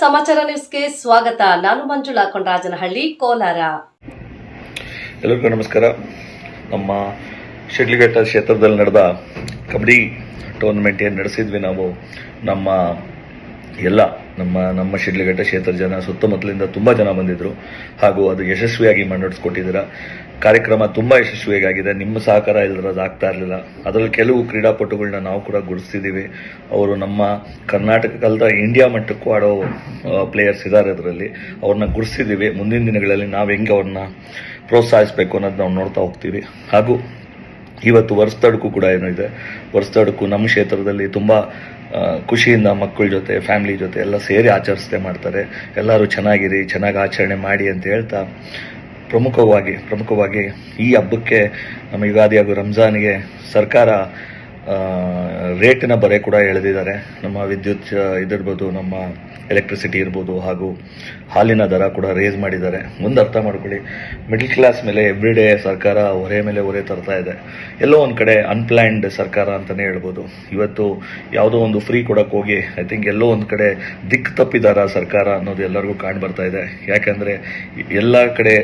ಸಮಾಚಾರ ನ್ಯೂಸ್ಗೆ ಸ್ವಾಗತ. ನಾನು ಮಂಜುಳಾ ಕೊಂಡರಾಜನಹಳ್ಳಿ ಕೋಲಾರ. ಎಲ್ಲರಿಗೂ ನಮಸ್ಕಾರ. ನಮ್ಮ ಶಿಡ್ಲಘಟ್ಟ ಕ್ಷೇತ್ರದಲ್ಲಿ ನಡೆದ ಕಬಡ್ಡಿ ಟೂರ್ನಮೆಂಟ್ ಏನು ನಡೆಸಿದ್ವಿ ನಾವು, ನಮ್ಮ ಎಲ್ಲ ನಮ್ಮ ನಮ್ಮ ಶಿಡ್ಲಘಟ್ಟ ಕ್ಷೇತ್ರದ ಜನ ಸುತ್ತಮುತ್ತಲಿಂದ ತುಂಬ ಜನ ಬಂದಿದ್ದರು ಹಾಗೂ ಅದು ಯಶಸ್ವಿಯಾಗಿ ಮುನ್ನಡೆಸ್ಕೊಟ್ಟಿದ್ದೀರಾ. ಕಾರ್ಯಕ್ರಮ ತುಂಬ ಆಗಿದೆ ನಿಮ್ಮ ಸಹಕಾರ ಇಲ್ಲದ್ರೆ ಅದು ಆಗ್ತಾ ಇರಲಿಲ್ಲ. ಅದರಲ್ಲಿ ಕೆಲವು ಕ್ರೀಡಾಪಟುಗಳನ್ನ ನಾವು ಕೂಡ ಗುರುತಿಸಿದ್ದೀವಿ ಅವರು ನಮ್ಮ ಕರ್ನಾಟಕದ ಇಂಡಿಯಾ ಮಟ್ಟಕ್ಕೂ ಆಡೋ ಪ್ಲೇಯರ್ಸ್ ಇದ್ದಾರೆ ಅದರಲ್ಲಿ. ಅವ್ರನ್ನ ಗುರುತಿಸಿದ್ದೀವಿ ಮುಂದಿನ ದಿನಗಳಲ್ಲಿ ನಾವು ಹೆಂಗೆ ಅವ್ರನ್ನ ಪ್ರೋತ್ಸಾಹಿಸಬೇಕು ಅನ್ನೋದು ನಾವು ನೋಡ್ತಾ ಹೋಗ್ತೀವಿ. ಹಾಗೂ ಇವತ್ತು ವರ್ಷದಡುಕು ಕೂಡ ಏನೋ ಇದೆ. ವರ್ಷದಡುಕು ನಮ್ಮ ಕ್ಷೇತ್ರದಲ್ಲಿ ತುಂಬ ಖುಷಿಯಿಂದ ಮಕ್ಕಳ ಜೊತೆ ಫ್ಯಾಮಿಲಿ ಜೊತೆ ಎಲ್ಲ ಸೇರಿ ಆಚರಿಸ್ದೆ ಮಾಡ್ತಾರೆ. ಎಲ್ಲರೂ ಚೆನ್ನಾಗಿರಿ, ಚೆನ್ನಾಗಿ ಆಚರಣೆ ಮಾಡಿ ಅಂತ ಹೇಳ್ತಾ ಪ್ರಮುಖವಾಗಿ ಪ್ರಮುಖವಾಗಿ ಈ ಹಬ್ಬಕ್ಕೆ ನಮ್ಮ ಯುಗಾದಿ ಹಾಗೂ ರಂಜಾನ್ಗೆ ಸರ್ಕಾರ ರೇಟಿನ ಬರೆ ಕೂಡ ಎಳೆದಿದ್ದಾರೆ. ನಮ್ಮ ವಿದ್ಯುತ್ ಇದಿರ್ಬೋದು, ನಮ್ಮ ಎಲೆಕ್ಟ್ರಿಸಿಟಿ ಇರ್ಬೋದು, ಹಾಗೂ ಹಾಲಿನ ದರ ಕೂಡ ರೇಸ್ ಮಾಡಿದ್ದಾರೆ. ಮುಂದೆ ಅರ್ಥ ಮಾಡ್ಕೊಳ್ಳಿ. ಮಿಡ್ಲ್ ಕ್ಲಾಸ್ ಮೇಲೆ ಎವ್ರಿ ಡೇ ಸರ್ಕಾರ ಹೊರೆ ಮೇಲೆ ಹೊರೆ ತರ್ತಾ ಇದೆ. ಎಲ್ಲೋ ಒಂದು ಕಡೆ ಅನ್ಪ್ಲ್ಯಾಂಡ್ ಸರ್ಕಾರ ಅಂತಲೇ ಹೇಳ್ಬೋದು. ಇವತ್ತು ಯಾವುದೋ ಒಂದು ಫ್ರೀ ಕೊಡಕ್ಕೆ ಹೋಗಿ ಐ ಥಿಂಕ್ ಎಲ್ಲೋ ಒಂದು ಕಡೆ ದಿಕ್ಕು ತಪ್ಪಿದಾರ ಸರ್ಕಾರ ಅನ್ನೋದು ಎಲ್ಲರಿಗೂ ಕಾಣ್ಬರ್ತಾ ಇದೆ. ಯಾಕೆಂದರೆ ಎಲ್ಲ ಕಡೆ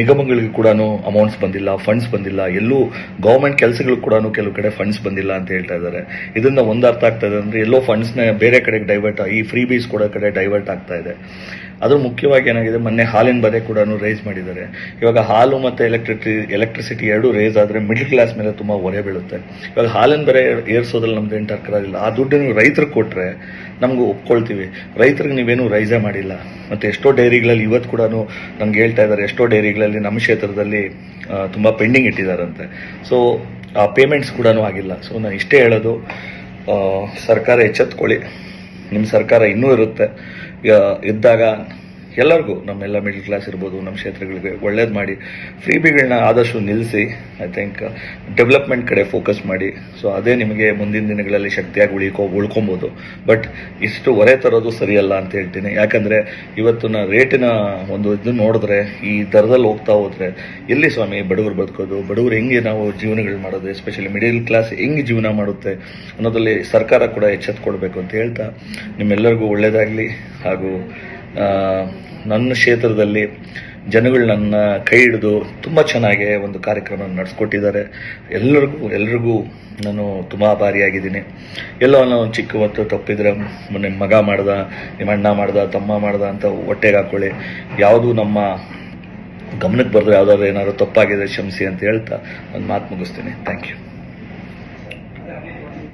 ನಿಗಮಗಳಿಗೆ ಕೂಡ ಅಮೌಂಟ್ಸ್ ಬಂದಿಲ್ಲ ಫಂಡ್ಸ್ ಬಂದಿಲ್ಲ, ಎಲ್ಲೂ ಗೌರ್ಮೆಂಟ್ ಕೆಲಸಗಳು ಕೂಡ ಕೆಲವು ಕಡೆ ಫಂಡ್ಸ್ ಬಂದಿಲ್ಲ ಅಂತ ಹೇಳ್ತಾ ಇದ್ದಾರೆ. ಇದರಿಂದ ಒಂದು ಅರ್ಥ ಆಗ್ತಾ ಇದೆ ಅಂದ್ರೆ ಎಲ್ಲೋ ಫಂಡ್ಸ್ನ ಬೇರೆ ಕಡೆಗೆ ಡೈವರ್ಟ್ ಈ ಫ್ರೀ ಬೀಸ್ ಕೊಡೋ ಕಡೆ ಡೈವರ್ಟ್ ಆಗ್ತಾ ಇದೆ. ಅದು ಮುಖ್ಯವಾಗಿ ಏನಾಗಿದೆ, ಮೊನ್ನೆ ಹಾಲಿನ ಬೆಲೆ ಕೂಡ ರೈಸ್ ಮಾಡಿದ್ದಾರೆ. ಇವಾಗ ಹಾಲು ಮತ್ತು ಎಲೆಕ್ಟ್ರಿಟಿ ಎಲೆಕ್ಟ್ರಿಸಿಟಿ ಎರಡೂ ರೇಸ್ ಆದರೆ ಮಿಡ್ಲ್ ಕ್ಲಾಸ್ ಮೇಲೆ ತುಂಬ ಹೊರೆ ಬೀಳುತ್ತೆ. ಇವಾಗ ಹಾಲಿನ ಬೆಲೆ ಏರ್ಸೋದ್ರಲ್ಲಿ ನಮ್ದು ಏನು ಟರ್ಕರಾಗಿಲ್ಲ ಆ ದುಡ್ಡನ್ನು ರೈತರಿಗೆ ಕೊಟ್ಟರೆ ನಮಗೂ ಒಪ್ಕೊಳ್ತೀವಿ. ರೈತರಿಗೆ ನೀವೇನು ರೈಸೇ ಮಾಡಿಲ್ಲ. ಮತ್ತು ಎಷ್ಟೋ ಡೈರಿಗಳಲ್ಲಿ ಇವತ್ತು ಕೂಡ ನಮ್ಗೆ ಹೇಳ್ತಾ ಇದ್ದಾರೆ, ಎಷ್ಟೋ ಡೈರಿಗಳಲ್ಲಿ ನಮ್ಮ ಕ್ಷೇತ್ರದಲ್ಲಿ ತುಂಬ ಪೆಂಡಿಂಗ್ ಇಟ್ಟಿದ್ದಾರಂತೆ. ಸೊ ಆ ಪೇಮೆಂಟ್ಸ್ ಕೂಡ ಆಗಿಲ್ಲ. ಸೊ ನಾನು ಇಷ್ಟೇ ಹೇಳೋದು ಸರ್ಕಾರ ಎಚ್ಚೆತ್ಕೊಳ್ಳಿ. ನಿಮ್ಮ ಸರ್ಕಾರ ಇನ್ನೂ ಇರುತ್ತೆ. ಇದ್ದಾಗ ಎಲ್ಲರಿಗೂ ನಮ್ಮೆಲ್ಲ ಮಿಡ್ಲ್ ಕ್ಲಾಸ್ ಇರ್ಬೋದು, ನಮ್ಮ ಕ್ಷೇತ್ರಗಳಿಗೆ ಒಳ್ಳೇದು ಮಾಡಿ ಫ್ರೀ ಬಿಗಳನ್ನ ಆದಷ್ಟು ನಿಲ್ಲಿಸಿ ಐ ಥಿಂಕ್ ಡೆವಲಪ್ಮೆಂಟ್ ಕಡೆ ಫೋಕಸ್ ಮಾಡಿ. ಸೊ ಅದೇ ನಿಮಗೆ ಮುಂದಿನ ದಿನಗಳಲ್ಲಿ ಶಕ್ತಿಯಾಗಿ ಉಳಿಕೋ, ಉಳ್ಕೊಬೋದು. ಬಟ್ ಇಷ್ಟು ಹೊರೆ ತರೋದು ಸರಿಯಲ್ಲ ಅಂತ ಹೇಳ್ತೀನಿ. ಯಾಕಂದರೆ ಇವತ್ತಿನ ರೇಟಿನ ಒಂದು ಇದು ನೋಡಿದ್ರೆ, ಈ ದರದಲ್ಲಿ ಹೋಗ್ತಾ ಹೋದರೆ, ಎಲ್ಲಿ ಸ್ವಾಮಿ ಬಡವರು ಬದುಕೋದು? ಬಡವರು ಹೆಂಗೆ ನಾವು ಜೀವನಗಳು ಮಾಡೋದು? ಎಸ್ಪೆಷಲಿ ಮಿಡಿಲ್ ಕ್ಲಾಸ್ ಹೆಂಗೆ ಜೀವನ ಮಾಡುತ್ತೆ? ಅನ್ನೋದರಲ್ಲಿ ಸರ್ಕಾರ ಕೂಡ ಎಚ್ಚೆತ್ಕೊಳ್ಬೇಕು ಅಂತ ಹೇಳ್ತಾ, ನಿಮ್ಮೆಲ್ಲರಿಗೂ ಒಳ್ಳೆಯದಾಗಲಿ ಹಾಗೂ ನನ್ನ ಕ್ಷೇತ್ರದಲ್ಲಿ ಜನಗಳು ನನ್ನ ಕೈ ಹಿಡಿದು ತುಂಬ ಚೆನ್ನಾಗಿ ಒಂದು ಕಾರ್ಯಕ್ರಮ ನಡೆಸ್ಕೊಟ್ಟಿದ್ದಾರೆ. ಎಲ್ಲರಿಗೂ, ಎಲ್ರಿಗೂ ನಾನು ತುಂಬ ಆಭಾರಿಯಾಗಿದ್ದೀನಿ ಎಲ್ಲೋ ಅನ್ನೋ ಒಂದು ಚಿಕ್ಕ ಹೊತ್ತು ತಪ್ಪಿದ್ರೆ ನಿಮ್ಮ ಮಗ ಮಾಡ್ದ, ನಿಮ್ಮ ಅಣ್ಣ ಮಾಡ್ದ, ತಮ್ಮ ಮಾಡ್ದ ಅಂತ ಹೊಟ್ಟೆಗೆ ಹಾಕೊಳ್ಳಿ. ಯಾವುದೂ ನಮ್ಮ ಗಮನಕ್ಕೆ ಬರೆದ್ರೆ ಯಾವುದಾದ್ರು ಏನಾದರೂ ತಪ್ಪಾಗಿದೆ, ಕ್ಷಮಿಸಿ ಅಂತ ಹೇಳ್ತಾ ಒಂದು ಮಾತು ಮುಗಿಸ್ತೀನಿ. Thank you